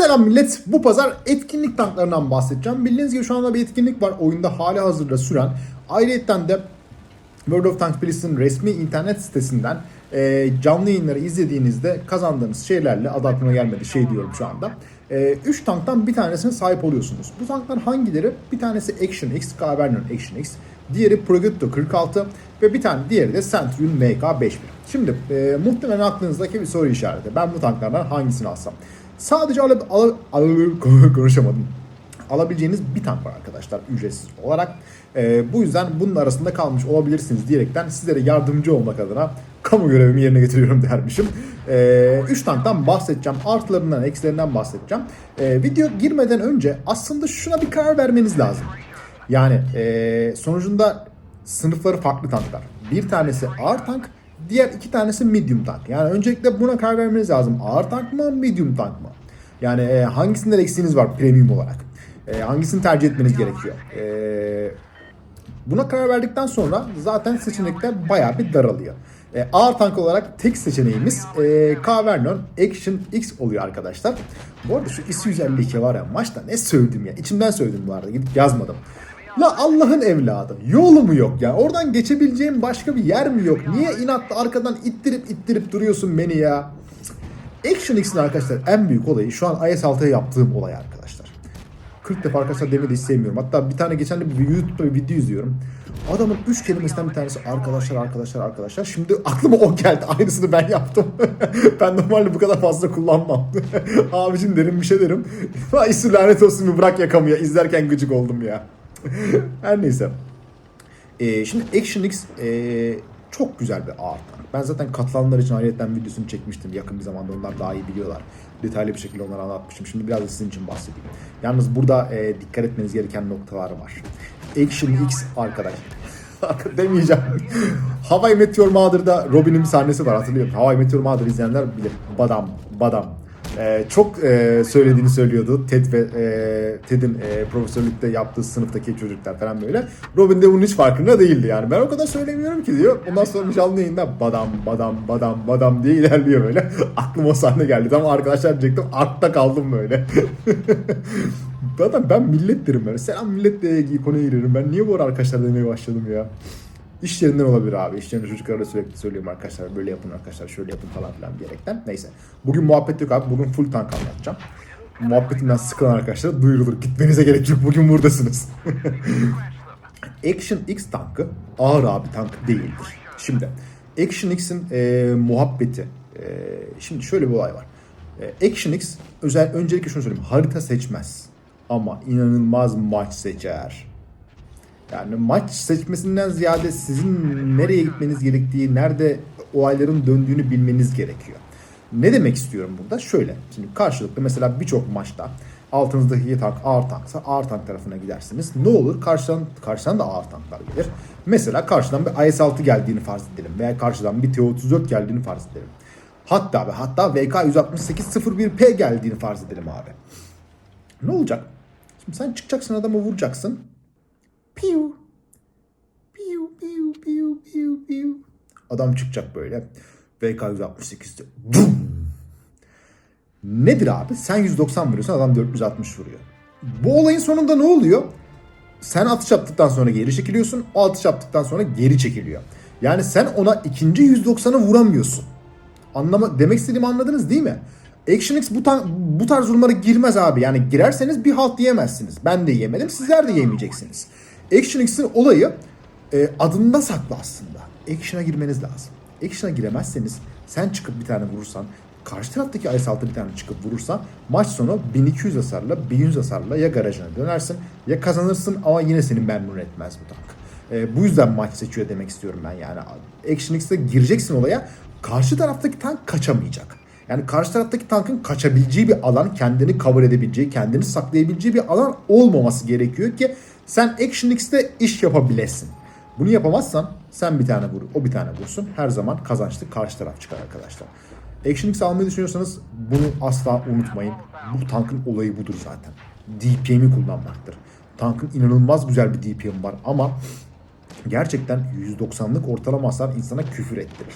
Selam millet. Bu pazar etkinlik tanklarından bahsedeceğim. Bildiğiniz gibi şu anda bir etkinlik var. Oyunda hali hazırda süren. Ayrıca de World of Tanks Blitz'in resmi internet sitesinden e, canlı yayınları izlediğinizde kazandığınız şeylerle adı aklıma gelmedi şey diyorum şu anda. 3 tanktan bir tanesine sahip oluyorsunuz. Bu tanklar hangileri? Bir tanesi Action X, Cavernon Action X. Diğeri Progetto 46 ve bir tane diğeri de Centurion MK51. Şimdi e, muhtemelen aklınızdaki bir soru işareti. Ben bu tanklardan hangisini alsam? Sadece alıp al, al, konuşamadım alabileceğiniz bir tank var arkadaşlar ücretsiz olarak. Ee, bu yüzden bunun arasında kalmış olabilirsiniz diyerekten sizlere yardımcı olmak adına kamu görevimi yerine getiriyorum dermişim. 3 ee, üç tanktan bahsedeceğim. Artılarından, eksilerinden bahsedeceğim. Ee, video girmeden önce aslında şuna bir karar vermeniz lazım. Yani e, sonucunda sınıfları farklı tanklar. Bir tanesi ağır tank, diğer iki tanesi medium tank. Yani öncelikle buna karar vermeniz lazım. Ağır tank mı, medium tank mı? Yani e, hangisinden eksiğiniz var premium olarak? E, hangisini tercih etmeniz gerekiyor? E, buna karar verdikten sonra zaten seçenekler bayağı bir daralıyor. E, ağır tank olarak tek seçeneğimiz e, Cavernon Action X oluyor arkadaşlar. Bu arada şu S152 var ya maçta ne sövdüm ya. İçimden sövdüm bu arada gidip yazmadım. La Allah'ın evladı. Yolu mu yok ya? Oradan geçebileceğim başka bir yer mi yok? Niye inatla arkadan ittirip ittirip duruyorsun beni ya? Action X'in arkadaşlar en büyük olayı şu an IS-6'ya yaptığım olay arkadaşlar. 40 defa arkadaşlar demedi hiç sevmiyorum. Hatta bir tane geçen de bir YouTube'da bir video izliyorum. Adamın 3 kelimesinden bir tanesi arkadaşlar arkadaşlar arkadaşlar. Şimdi aklıma o geldi. Aynısını ben yaptım. ben normalde bu kadar fazla kullanmam. Abicim derim bir şey derim. Ay lanet olsun bir bırak yakamı ya. İzlerken gıcık oldum ya. Her neyse. Ee, şimdi Action X ee, çok güzel bir ağır tank. Ben zaten katılanlar için ayrıyetten videosunu çekmiştim yakın bir zamanda. Onlar daha iyi biliyorlar. Detaylı bir şekilde onları anlatmışım. Şimdi biraz da sizin için bahsedeyim. Yalnız burada e, dikkat etmeniz gereken noktalar var. Action X arkadaş. demeyeceğim. Hawaii Meteor Mother'da Robin'in bir sahnesi var hatırlıyorum. Hawaii Meteor Mother izleyenler bilir. Badam, badam. Ee, çok e, söylediğini söylüyordu Ted ve e, Ted'in e, profesörlükte yaptığı sınıftaki çocuklar falan böyle. Robin de bunun hiç farkında değildi yani. Ben o kadar söylemiyorum ki diyor. Ondan sonra canlı yayında badam badam badam badam diye ilerliyor böyle. Aklıma o sahne geldi. Tam arkadaşlar diyecektim. Akta kaldım böyle. Zaten ben millet derim. Selam millet diye konuya girerim. Ben niye bu arkadaşlar demeye başladım ya? İş yerinden olabilir abi. İş yerinde çocuklara sürekli söylüyorum arkadaşlar böyle yapın arkadaşlar şöyle yapın falan filan diyerekten. Neyse. Bugün muhabbet yok abi. Bugün full tank anlatacağım. Muhabbetimden sıkılan arkadaşlara duyurulur. Gitmenize gerek yok. Bugün buradasınız. Action X tankı ağır abi tank değildir. Şimdi Action X'in e, muhabbeti. E, şimdi şöyle bir olay var. E, Action X özel öncelikle şunu söyleyeyim. Harita seçmez. Ama inanılmaz maç seçer. Yani maç seçmesinden ziyade sizin nereye gitmeniz gerektiği, nerede olayların döndüğünü bilmeniz gerekiyor. Ne demek istiyorum burada? Şöyle. Şimdi karşılıklı mesela birçok maçta altınızdaki tank ağır tanksa ağır tank tarafına gidersiniz. Ne olur? Karşıdan, karşıdan da ağır tanklar gelir. Mesela karşıdan bir IS-6 geldiğini farz edelim. Veya karşıdan bir T-34 geldiğini farz edelim. Hatta ve hatta VK-168-01P geldiğini farz edelim abi. Ne olacak? Şimdi sen çıkacaksın adamı vuracaksın. Piu. Piu piu piu piu piu. Adam çıkacak böyle. VK 168'de. Bum. Nedir abi? Sen 190 vuruyorsun adam 460 vuruyor. Bu olayın sonunda ne oluyor? Sen atış yaptıktan sonra geri çekiliyorsun. O atış yaptıktan sonra geri çekiliyor. Yani sen ona ikinci 190'ı vuramıyorsun. Anlama demek istediğimi anladınız değil mi? Action X bu, tar- bu tarz durumlara girmez abi. Yani girerseniz bir halt yiyemezsiniz. Ben de yemedim. Sizler de yemeyeceksiniz. Action X'in olayı e, adında saklı aslında. Action'a girmeniz lazım. Action'a giremezseniz sen çıkıp bir tane vurursan karşı taraftaki IS-6 bir tane çıkıp vurursa maç sonu 1200 hasarla 1100 hasarla ya garajına dönersin ya kazanırsın ama yine seni memnun etmez bu tank. E, bu yüzden maç seçiyor demek istiyorum ben yani. Action X'te gireceksin olaya karşı taraftaki tank kaçamayacak. Yani karşı taraftaki tankın kaçabileceği bir alan, kendini cover edebileceği, kendini saklayabileceği bir alan olmaması gerekiyor ki sen Action X'te iş yapabilesin. Bunu yapamazsan sen bir tane vur, o bir tane vursun. Her zaman kazançlı karşı taraf çıkar arkadaşlar. Action X almayı düşünüyorsanız bunu asla unutmayın. Bu tankın olayı budur zaten. DPM'i kullanmaktır. Tankın inanılmaz güzel bir DPM var ama gerçekten 190'lık ortalama hasar insana küfür ettirir.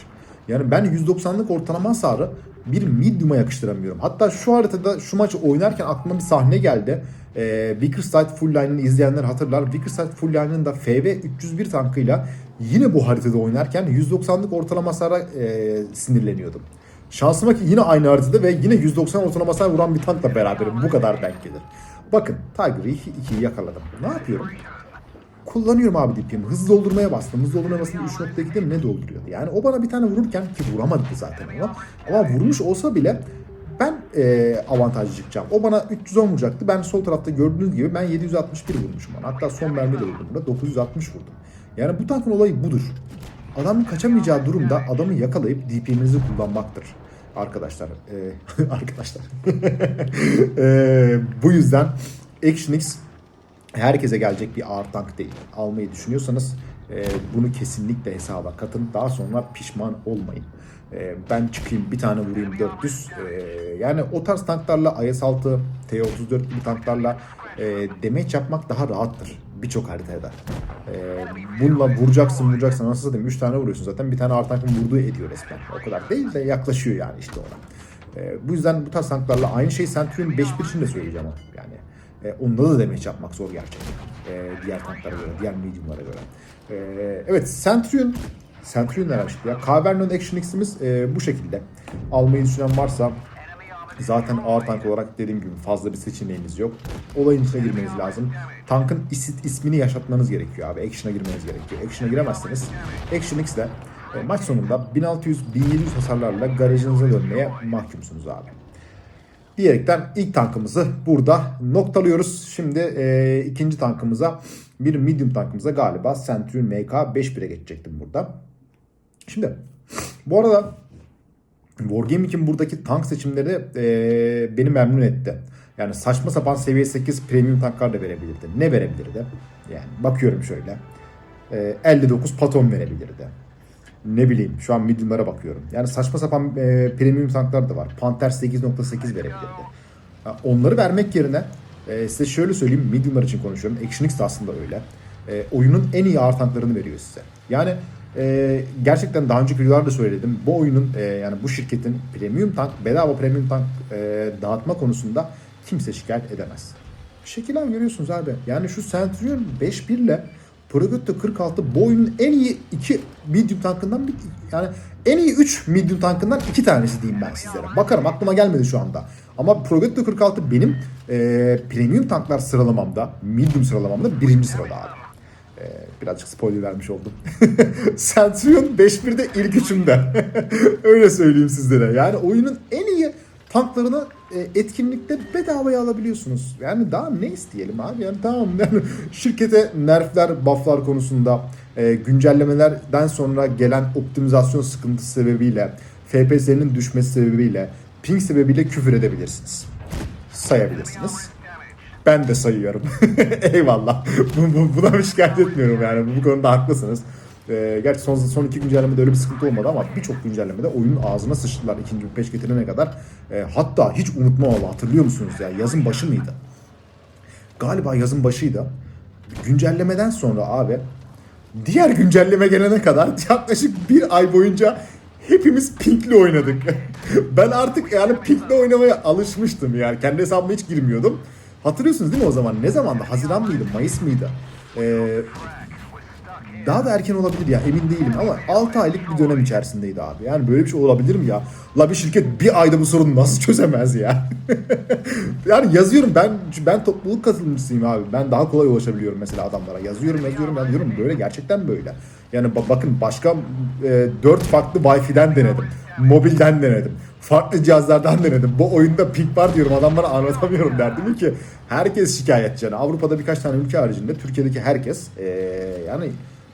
Yani ben 190'lık ortalama hasarı bir medium'a yakıştıramıyorum. Hatta şu haritada şu maçı oynarken aklıma bir sahne geldi. Ee, Vickerside Full Line'ını izleyenler hatırlar. Vickerside Full Line'ın da FV 301 tankıyla yine bu haritada oynarken 190'lık ortalama hasara e, sinirleniyordum. Şansıma ki yine aynı haritada ve yine 190 ortalama hasar vuran bir tankla beraberim. Bu kadar denk gelir. Bakın Tiger'ı 2'yi yakaladım. Ne yapıyorum? kullanıyorum abi DPM'i. Hızlı doldurmaya bastım. Hızlı doldurmaya bastım 3.2'de mi ne dolduruyordu? Yani o bana bir tane vururken ki vuramadı zaten ama. Ama vurmuş olsa bile ben e, avantajlı çıkacağım. O bana 310 vuracaktı. Ben sol tarafta gördüğünüz gibi ben 761 vurmuşum ona. Hatta son mermi de vurdum da 960 vurdum. Yani bu tankın olayı budur. Adamın kaçamayacağı durumda adamı yakalayıp DPM'inizi kullanmaktır. Arkadaşlar, e, arkadaşlar. E, bu yüzden Action X herkese gelecek bir ağır tank değil. Almayı düşünüyorsanız e, bunu kesinlikle hesaba katın. Daha sonra pişman olmayın. E, ben çıkayım bir tane vurayım 400. E, yani o tarz tanklarla IS-6, T-34 gibi tanklarla e, damage yapmak daha rahattır. Birçok haritada. E, bununla vuracaksın vuracaksın. Nasıl diyeyim 3 tane vuruyorsun zaten. Bir tane ağır tankın vurduğu ediyor resmen. O kadar değil de yaklaşıyor yani işte ona. E, bu yüzden bu tarz tanklarla aynı şey Centurion 5.1 için de söyleyeceğim ama yani. E, onda da damage yapmak zor gerçekten. E, diğer tanklara göre, diğer mediumlara göre. E, evet, Centurion Centurion neler çıktı ya? Cavernon Action X'imiz e, bu şekilde. Almayı düşünen varsa zaten ağır tank olarak dediğim gibi fazla bir seçeneğiniz yok. Olayın içine girmeniz lazım. Tankın isit, ismini yaşatmanız gerekiyor abi. Action'a girmeniz gerekiyor. Action'a giremezseniz Action X'le e, maç sonunda 1600-1700 hasarlarla garajınıza dönmeye mahkumsunuz abi diyerekten ilk tankımızı burada noktalıyoruz. Şimdi e, ikinci tankımıza bir medium tankımıza galiba Centurion MK 5.1'e geçecektim burada. Şimdi bu arada Wargaming'in buradaki tank seçimleri e, beni memnun etti. Yani saçma sapan seviye 8 premium tanklar da verebilirdi. Ne verebilirdi? Yani bakıyorum şöyle. E, 59 Patton verebilirdi ne bileyim şu an medium'lara bakıyorum. Yani saçma sapan e, premium tanklar da var. Panther 8.8 verebilirdi. Onları vermek yerine e, size şöyle söyleyeyim medium'lar için konuşuyorum. Action X de aslında öyle. E, oyunun en iyi ağır tanklarını veriyor size. Yani e, gerçekten daha önceki videolarda söyledim. Bu oyunun e, yani bu şirketin premium tank, bedava premium tank e, dağıtma konusunda kimse şikayet edemez. Şekiller görüyorsunuz abi. Yani şu Centurion 5.1 ile Progetto 46 bu oyunun en iyi iki medium tankından bir yani en iyi 3 medium tankından iki tanesi diyeyim ben sizlere. Bakarım aklıma gelmedi şu anda. Ama Progetto 46 benim e, premium tanklar sıralamamda, medium sıralamamda birinci sırada abi. Birazcık spoiler vermiş oldum. Centurion 5-1'de ilk üçümde. Öyle söyleyeyim sizlere. Yani oyunun en iyi tanklarını e, etkinlikte bedavaya alabiliyorsunuz. Yani daha ne isteyelim abi? Yani tamam yani şirkete nerfler, bufflar konusunda e, güncellemelerden sonra gelen optimizasyon sıkıntısı sebebiyle, FPS'nin düşmesi sebebiyle, ping sebebiyle küfür edebilirsiniz. Sayabilirsiniz. Ben de sayıyorum. Eyvallah. Bu, bu, buna bir şikayet etmiyorum yani. Bu konuda haklısınız. E, gerçi son, son iki güncellemede öyle bir sıkıntı olmadı ama birçok güncellemede oyunun ağzına sıçtılar ikinci peş getirene kadar. E, hatta hiç unutma oldu hatırlıyor musunuz ya yazın başı mıydı? Galiba yazın başıydı. Güncellemeden sonra abi diğer güncelleme gelene kadar yaklaşık bir ay boyunca hepimiz pinkli oynadık. ben artık yani pinkli oynamaya alışmıştım yani. Kendi hesabıma hiç girmiyordum. Hatırlıyorsunuz değil mi o zaman? Ne zamandı? Haziran mıydı? Mayıs mıydı? Ee, daha da erken olabilir ya emin değilim ama 6 aylık bir dönem içerisindeydi abi. Yani böyle bir şey olabilir mi ya? La bir şirket bir ayda bu sorunu nasıl çözemez ya? yani yazıyorum ben ben topluluk katılımcısıyım abi. Ben daha kolay ulaşabiliyorum mesela adamlara. Yazıyorum yazıyorum yazıyorum böyle gerçekten böyle. Yani ba- bakın başka e, 4 farklı Wi-Fi'den denedim. Mobilden denedim. Farklı cihazlardan denedim. Bu oyunda ping var diyorum adamlara anlatamıyorum derdim ki herkes şikayetçi. Yani Avrupa'da birkaç tane ülke haricinde Türkiye'deki herkes e, yani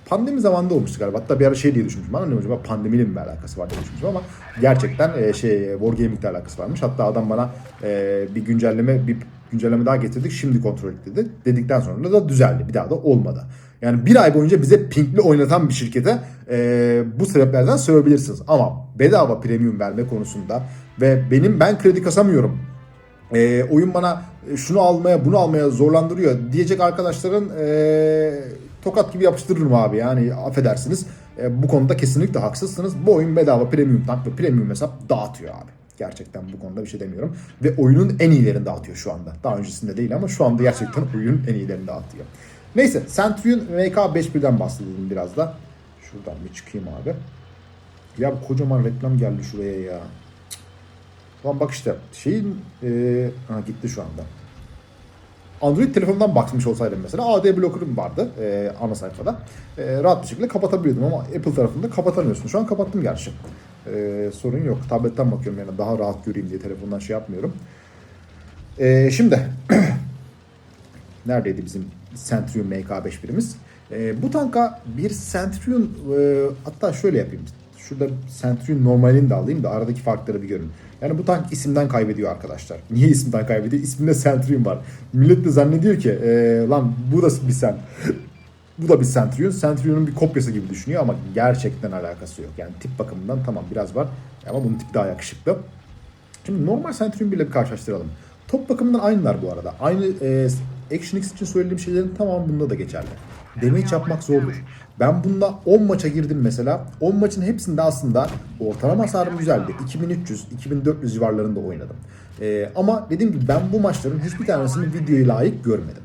pandemi zamanında olmuştu galiba. Hatta bir ara şey diye düşünmüştüm. Ne acaba pandemiyle mi bir alakası var diye düşünmüştüm ama gerçekten e, şey Wargaming'le alakası varmış. Hatta adam bana e, bir güncelleme bir güncelleme daha getirdik. Şimdi kontrol dedi. Dedikten sonra da düzeldi. Bir daha da olmadı. Yani bir ay boyunca bize pinkli oynatan bir şirkete e, bu sebeplerden söyleyebilirsiniz. Ama bedava premium verme konusunda ve benim ben kredi kasamıyorum. E, oyun bana şunu almaya bunu almaya zorlandırıyor diyecek arkadaşların e, tokat gibi yapıştırırım abi yani affedersiniz. E, bu konuda kesinlikle haksızsınız. Bu oyun bedava premium tank ve premium hesap dağıtıyor abi. Gerçekten bu konuda bir şey demiyorum. Ve oyunun en iyilerini dağıtıyor şu anda. Daha öncesinde değil ama şu anda gerçekten oyunun en iyilerini dağıtıyor. Neyse Centurion MK51'den bahsedelim biraz da. Şuradan bir çıkayım abi. Ya bu kocaman reklam geldi şuraya ya. Cık. Lan bak işte şeyin e, ha gitti şu anda. Android telefonundan bakmış olsaydım mesela AD blocker'ım vardı e, ana sayfada. E, rahat bir şekilde kapatabiliyordum ama Apple tarafında kapatamıyorsun. Şu an kapattım gerçi. E, sorun yok. Tabletten bakıyorum yani daha rahat göreyim diye telefondan şey yapmıyorum. E, şimdi neredeydi bizim Centurion MK51'imiz? E, bu tanka bir Centurion e, hatta şöyle yapayım. Şurada Centurion normalini de alayım da aradaki farkları bir görün. Yani bu tank isimden kaybediyor arkadaşlar. Niye isimden kaybediyor? İsminde Centurion var. Millet de zannediyor ki e, lan bu da bir sen. bu da bir Centurion. Centurion'un bir kopyası gibi düşünüyor ama gerçekten alakası yok. Yani tip bakımından tamam biraz var ama bunun tipi daha yakışıklı. Şimdi normal Centurion bile bir karşılaştıralım. Top bakımından aynılar bu arada. Aynı e, Action X için söylediğim şeylerin tamamı bunda da geçerli. Damage yapmak zordur. Ben bunda 10 maça girdim mesela. 10 maçın hepsinde aslında ortalama hasarım güzeldi. 2300-2400 civarlarında oynadım. E, ama dediğim gibi ben bu maçların hiçbir tanesini videoya layık görmedim.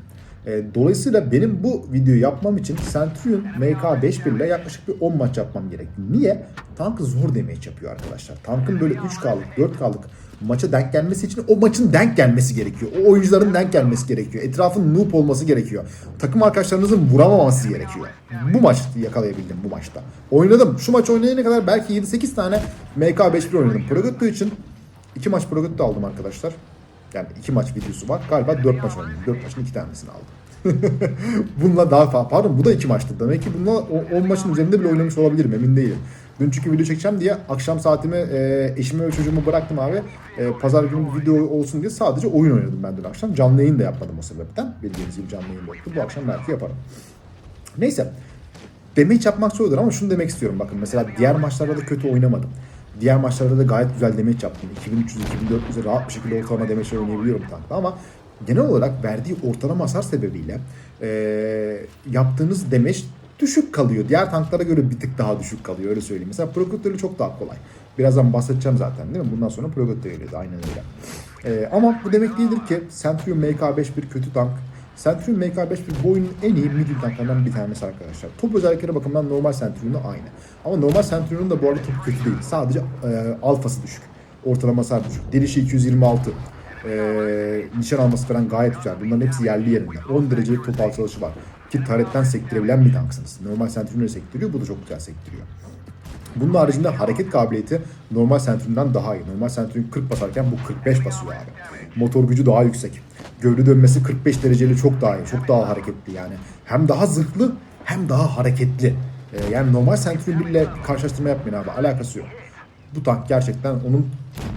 E, dolayısıyla benim bu videoyu yapmam için Centurion MK51 ile yaklaşık bir 10 maç yapmam gerekti. Niye? Tank zor damage yapıyor arkadaşlar. Tankın böyle 3K'lık, 4K'lık maça denk gelmesi için o maçın denk gelmesi gerekiyor. O oyuncuların denk gelmesi gerekiyor. Etrafın noob olması gerekiyor. Takım arkadaşlarınızın vuramaması gerekiyor. Bu maç yakalayabildim bu maçta. Oynadım. Şu maç oynayana kadar belki 7-8 tane MK51 oynadım. Progetto için 2 maç Progetto aldım arkadaşlar. Yani 2 maç videosu var. Galiba 4 maç oynadım. 4 maçın 2 tanesini aldım. bununla daha fazla. Pardon bu da 2 maçtı. Demek ki bununla 10 maçın üzerinde bile oynamış olabilirim. Emin değilim. Dün çünkü video çekeceğim diye akşam saatimi e, eşime ve çocuğumu bıraktım abi. E, pazar günü bir video olsun diye sadece oyun oynadım ben dün akşam. Canlı yayın da yapmadım o sebepten. Bildiğiniz gibi canlı yayın yoktu. Bu akşam belki yaparım. Neyse. Damage yapmak zordur ama şunu demek istiyorum. Bakın mesela diğer maçlarda da kötü oynamadım. Diğer maçlarda da gayet güzel damage yaptım. 2300-2400'e rahat bir şekilde ortalama damage oynayabiliyorum tankta ama genel olarak verdiği ortalama hasar sebebiyle e, yaptığınız damage düşük kalıyor. Diğer tanklara göre bir tık daha düşük kalıyor öyle söyleyeyim. Mesela Prokutları çok daha kolay. Birazdan bahsedeceğim zaten değil mi? Bundan sonra Prokut geliyordu aynen öyle. Ee, ama bu demek değildir ki Centurion MK5 bir kötü tank. Centurion MK5 bir bu oyunun en iyi medium tanklarından bir tanesi arkadaşlar. Top özellikleri bakımından normal Centurion'la aynı. Ama normal Centurion'un da bu arada top kötü değil. Sadece e, alfası düşük. Ortalama hasar düşük. Delişi 226. E, nişan alması falan gayet güzel. Bunların hepsi yerli yerinde. 10 derecelik top alçalışı var. Ki taretten sektirebilen bir tanksınız. Normal Centurion'u sektiriyor. Bu da çok güzel sektiriyor. Bunun haricinde hareket kabiliyeti normal Centurion'dan daha iyi. Normal Centurion 40 basarken bu 45 basıyor abi. Motor gücü daha yüksek. Gövde dönmesi 45 dereceli çok daha iyi. Çok daha hareketli yani. Hem daha zırhlı hem daha hareketli. Ee, yani normal Centurion ile karşılaştırma yapmayın abi. Alakası yok. Bu tank gerçekten onun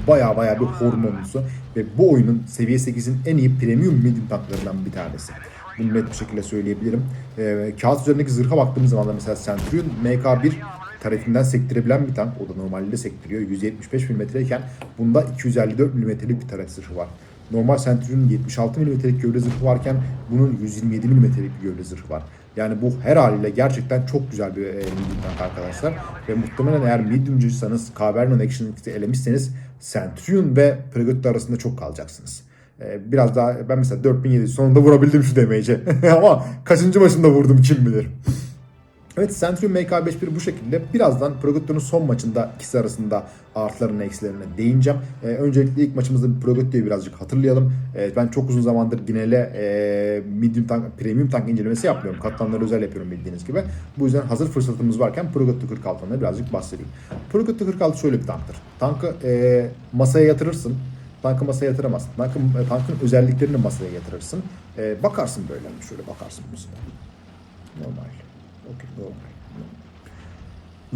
baya baya bir hormonlusu ve bu oyunun seviye 8'in en iyi premium medium tanklarından bir tanesi. Bunu net bir şekilde söyleyebilirim. Ee, kağıt üzerindeki zırha baktığımız zaman da mesela Centurion MK1 tarifinden sektirebilen bir tank. O da normalde sektiriyor. 175 mm iken bunda 254 mm'lik bir taret zırhı var. Normal Centurion'un 76 mm'lik gövde zırhı varken bunun 127 mm'lik bir gövde zırhı var. Yani bu her haliyle gerçekten çok güzel bir e, medium tank arkadaşlar. Ve muhtemelen eğer mediumcuysanız, Cavernon Action elemişseniz Centurion ve Predator arasında çok kalacaksınız. Ee, biraz daha ben mesela 4700 sonunda vurabildim şu damage'i. Ama kaçıncı maçında vurdum kim bilir. Evet Centurion MK51 bu şekilde. Birazdan Progotto'nun son maçında ikisi arasında artılarına eksilerine değineceğim. Ee, öncelikle ilk maçımızda bir birazcık hatırlayalım. Ee, ben çok uzun zamandır Ginel'e e, medium tank, premium tank incelemesi yapmıyorum. Katlanları özel yapıyorum bildiğiniz gibi. Bu yüzden hazır fırsatımız varken Progotto 46'dan birazcık bahsedeyim. Progotto 46 şöyle bir tanktır. Tankı e, masaya yatırırsın. Tankı masaya yatıramazsın. Tankın, e, tankın özelliklerini masaya yatırırsın. E, bakarsın böyle. Şöyle bakarsın mesela. Normal.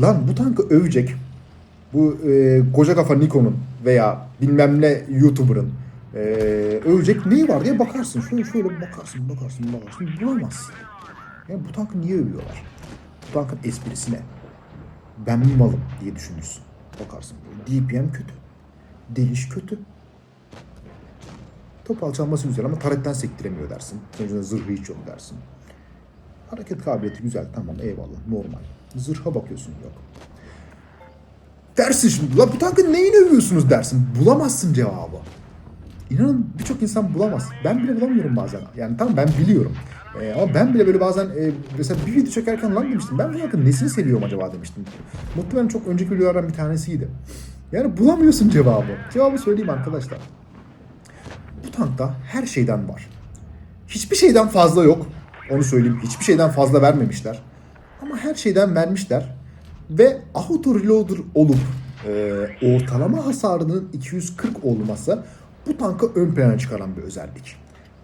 Lan bu tankı övecek. Bu e, koca kafa Nikon'un veya bilmem ne YouTuber'ın e, övecek neyi var diye bakarsın. Şöyle şöyle bakarsın, bakarsın, bakarsın. Bulamazsın. Yani bu tankı niye övüyorlar? Bu tankın esprisi ne? Ben mi malım diye düşünürsün. Bakarsın. DPM kötü. Deliş kötü. Top alçalması güzel ama taretten sektiremiyor dersin. Sonucunda zırhı hiç yok dersin. Hareket kabiliyeti güzel tamam eyvallah normal. Zırha bakıyorsun yok. Dersin şimdi bu tankın neyini övüyorsunuz dersin. Bulamazsın cevabı. İnanın birçok insan bulamaz. Ben bile bulamıyorum bazen. Yani tamam ben biliyorum. Ee, ama ben bile böyle bazen e, mesela bir video çekerken lan demiştim. Ben bu tankın nesini seviyorum acaba demiştim. Muhtemelen çok önceki videolardan bir tanesiydi. Yani bulamıyorsun cevabı. Cevabı söyleyeyim arkadaşlar. Bu tankta her şeyden var. Hiçbir şeyden fazla yok. Onu söyleyeyim. Hiçbir şeyden fazla vermemişler. Ama her şeyden vermişler. Ve auto reloader olup e, ortalama hasarının 240 olması bu tankı ön plana çıkaran bir özellik.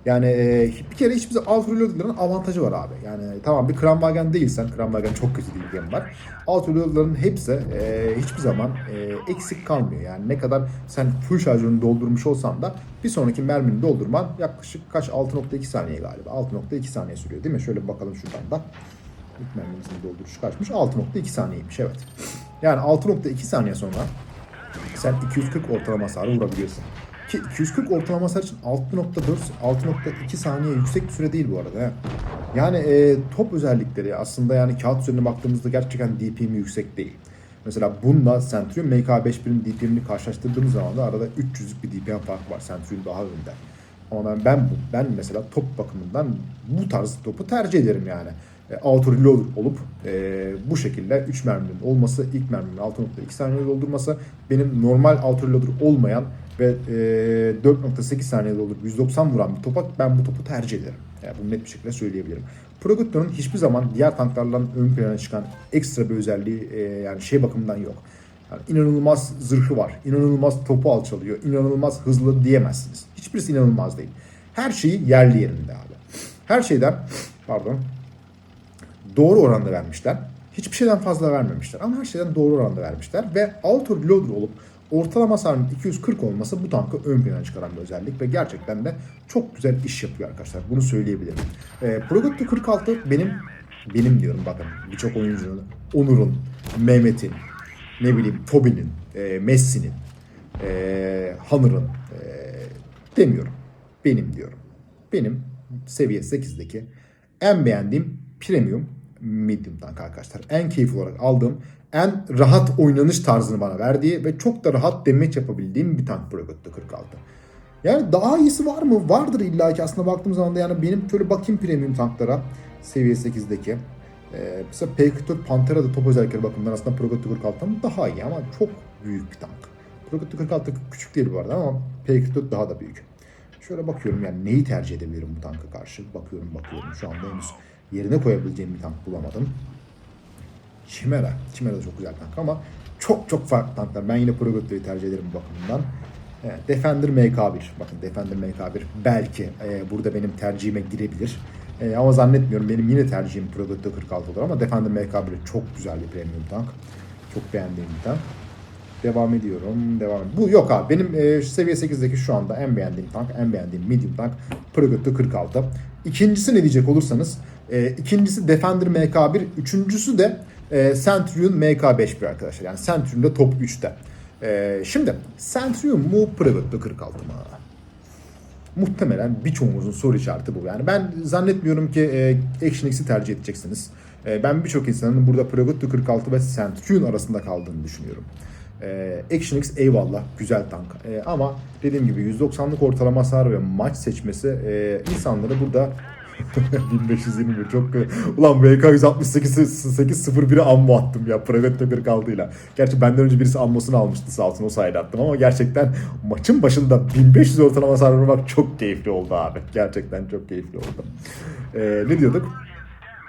Yani e, bir kere hiçbir zaman auto reloader'ların avantajı var abi. Yani tamam bir Kramwagen değilsen, Kramwagen çok kötü değil diyen var. Auto reloader'ların hepsi e, hiçbir zaman e, eksik kalmıyor. Yani ne kadar sen full şarjörünü doldurmuş olsan da bir sonraki mermini doldurman yaklaşık kaç 6.2 saniye galiba. 6.2 saniye sürüyor değil mi? Şöyle bakalım şuradan da. İlk mermimizin dolduruş kaçmış? 6.2 saniyeymiş evet. Yani 6.2 saniye sonra sen 240 ortalama hasarı vurabiliyorsun. Ki 240 ortalama hasar için 6.4 6.2 saniye yüksek bir süre değil bu arada. Yani e, top özellikleri aslında yani kağıt üzerine baktığımızda gerçekten DPM'i yüksek değil. Mesela bununla Centurion MK51'in DPM'ini karşılaştırdığımız zaman da arada 300'lük bir DPM fark var. Centurion daha önde. Ama ben, ben, ben mesela top bakımından bu tarz topu tercih ederim yani. E, auto reload olup e, bu şekilde 3 merminin olması, ilk merminin 6.2 saniyede doldurması benim normal auto reloader olmayan ve e, 4.8 saniyede doldurup 190 vuran bir topa ben bu topu tercih ederim. Yani bunu net bir şekilde söyleyebilirim. Progrutto'nun hiçbir zaman diğer tanklardan ön plana çıkan ekstra bir özelliği e, yani şey bakımından yok. Yani inanılmaz zırhı var, inanılmaz topu alçalıyor, inanılmaz hızlı diyemezsiniz. Hiçbirisi inanılmaz değil. Her şeyi yerli yerinde abi. Her şeyden, pardon, doğru oranda vermişler. Hiçbir şeyden fazla vermemişler ama her şeyden doğru oranda vermişler ve auto reloader olup ortalama hasarının 240 olması bu tankı ön plana çıkaran bir özellik ve gerçekten de çok güzel iş yapıyor arkadaşlar. Bunu söyleyebilirim. E, Progrotto 46 benim benim diyorum bakın birçok oyuncunun Onur'un, Mehmet'in, ne bileyim Toby'nin, e, Messi'nin, e, Hunter'ın e, demiyorum. Benim diyorum. Benim seviye 8'deki en beğendiğim premium medium tank arkadaşlar. En keyif olarak aldığım, en rahat oynanış tarzını bana verdiği ve çok da rahat damage yapabildiğim bir tank Progrotto 46. Yani daha iyisi var mı? Vardır illa ki aslında baktığım zaman da yani benim şöyle bakayım premium tanklara seviye 8'deki. Ee, mesela P44 Pantera da top özellikleri bakımından aslında Progrotto 46'dan daha iyi ama çok büyük bir tank. Progrotto 46 küçük değil bu arada ama P44 daha da büyük. Şöyle bakıyorum yani neyi tercih edebilirim bu tanka karşı? Bakıyorum bakıyorum şu anda henüz yerine koyabileceğim bir tank bulamadım. Chimera. Chimera da çok güzel tank ama çok çok farklı tanklar. Ben yine Progrotto'yu tercih ederim bu bakımından. Evet, Defender MK1. Bakın Defender MK1 belki e, burada benim tercihime girebilir. E, ama zannetmiyorum benim yine tercihim Progrotto 46 olur ama Defender MK1 çok güzel bir premium tank. Çok beğendiğim bir tank. Devam ediyorum. Devam Bu yok abi. Benim e, seviye 8'deki şu anda en beğendiğim tank, en beğendiğim medium tank Progrotto 46. İkincisi ne diyecek olursanız, e, ikincisi Defender MK1, üçüncüsü de e, Centurion MK51 arkadaşlar. Yani Centurion da top 3'te. E, şimdi Centurion mu Progrotto 46 mı? Muhtemelen birçoğumuzun soru işareti bu. Yani ben zannetmiyorum ki e, Action X'i tercih edeceksiniz. E, ben birçok insanın burada Progrotto 46 ve Centurion arasında kaldığını düşünüyorum. E, Action X eyvallah güzel tank. E, ama dediğim gibi 190'lık ortalama hasar ve maç seçmesi e, insanları burada 1521 çok ulan VK 168 801'i ammo attım ya Progrotto 46 ile. Gerçi benden önce birisi ammosunu almıştı sağ olsun o sayede attım ama gerçekten maçın başında 1500 ortalama vurmak çok keyifli oldu abi. Gerçekten çok keyifli oldu. E, ne diyorduk?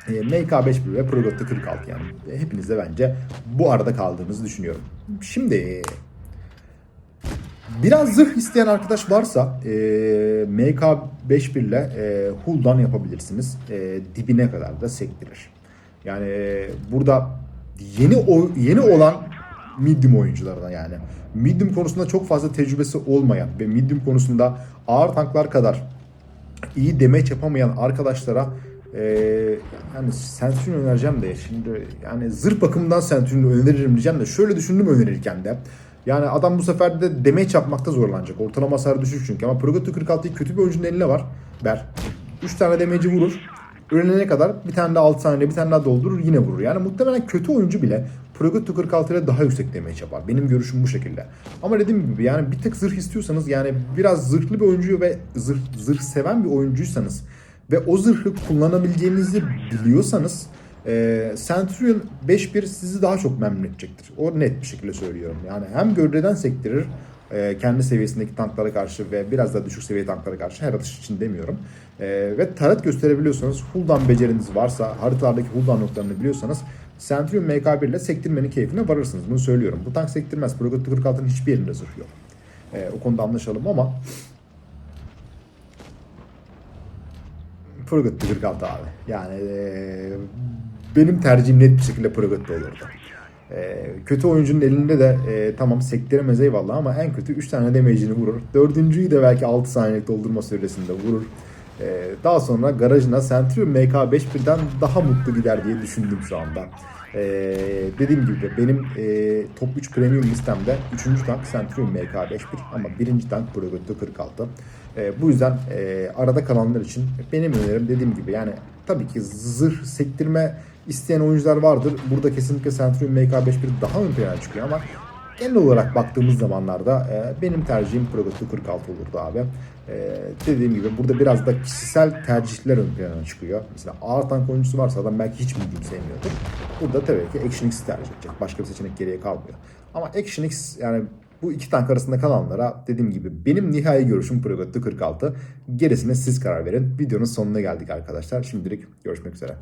E, MK51 ve Progrotto 46 yani. Hepiniz de bence bu arada kaldığınızı düşünüyorum. Şimdi biraz zırh isteyen arkadaş varsa e, MK51 ile e, hull'dan yapabilirsiniz. E, dibine kadar da sektirir. Yani e, burada yeni o, yeni olan medium oyuncularına yani. Medium konusunda çok fazla tecrübesi olmayan ve medium konusunda ağır tanklar kadar iyi demeç yapamayan arkadaşlara e, yani Centurion önereceğim de şimdi yani zırh bakımından Centurion öneririm diyeceğim de şöyle düşündüm önerirken de yani adam bu sefer de demeç yapmakta zorlanacak. Ortalama hasarı düşük çünkü ama Progrotto 46'yı kötü bir oyuncunun eline var. Ber. 3 tane demeci vurur. Ölene kadar bir tane daha 6 saniye bir tane daha doldurur yine vurur. Yani muhtemelen kötü oyuncu bile Progetto 46 ile daha yüksek damage yapar. Benim görüşüm bu şekilde. Ama dediğim gibi yani bir tek zırh istiyorsanız yani biraz zırhlı bir oyuncu ve zırh, zırh seven bir oyuncuysanız ve o zırhı kullanabileceğinizi biliyorsanız e, Centurion 5-1 sizi daha çok memnun edecektir. O net bir şekilde söylüyorum. Yani hem gövdeden sektirir e, kendi seviyesindeki tanklara karşı ve biraz daha düşük seviye tanklara karşı her atış için demiyorum. E, ve taret gösterebiliyorsanız, Huldan beceriniz varsa, haritalardaki Huldan noktalarını biliyorsanız Centurion MK1 ile sektirmenin keyfine varırsınız. Bunu söylüyorum. Bu tank sektirmez. Progetto 46'nın hiçbir yerinde zırh yok. E, o konuda anlaşalım ama Progetto 46 abi. Yani e, benim tercihim net bir şekilde Progetto olurdu. E, kötü oyuncunun elinde de e, tamam sektiremez eyvallah ama en kötü 3 tane damage'ini vurur. Dördüncüyü de belki 6 saniyelik doldurma süresinde vurur. E, daha sonra garajına Centurion MK51'den daha mutlu gider diye düşündüm şu anda. E, dediğim gibi benim e, top 3 premium listemde 3. tank Centurion MK51 ama 1. tank Progetto 46. E, bu yüzden e, arada kalanlar için benim önerim dediğim gibi yani tabii ki zırh sektirme isteyen oyuncular vardır. Burada kesinlikle Centurion MK51 daha ön plana çıkıyor ama genel olarak baktığımız zamanlarda e, benim tercihim Progetto 46 olurdu abi. E, dediğim gibi burada biraz da kişisel tercihler ön plana çıkıyor. Mesela ağır tank oyuncusu varsa adam belki hiç medium sevmiyordur. Burada tabii ki Action X tercih edecek. Başka bir seçenek geriye kalmıyor. Ama Action X yani bu iki tank arasında kalanlara dediğim gibi benim nihai görüşüm Progetto 46. Gerisine siz karar verin. Videonun sonuna geldik arkadaşlar. Şimdilik görüşmek üzere.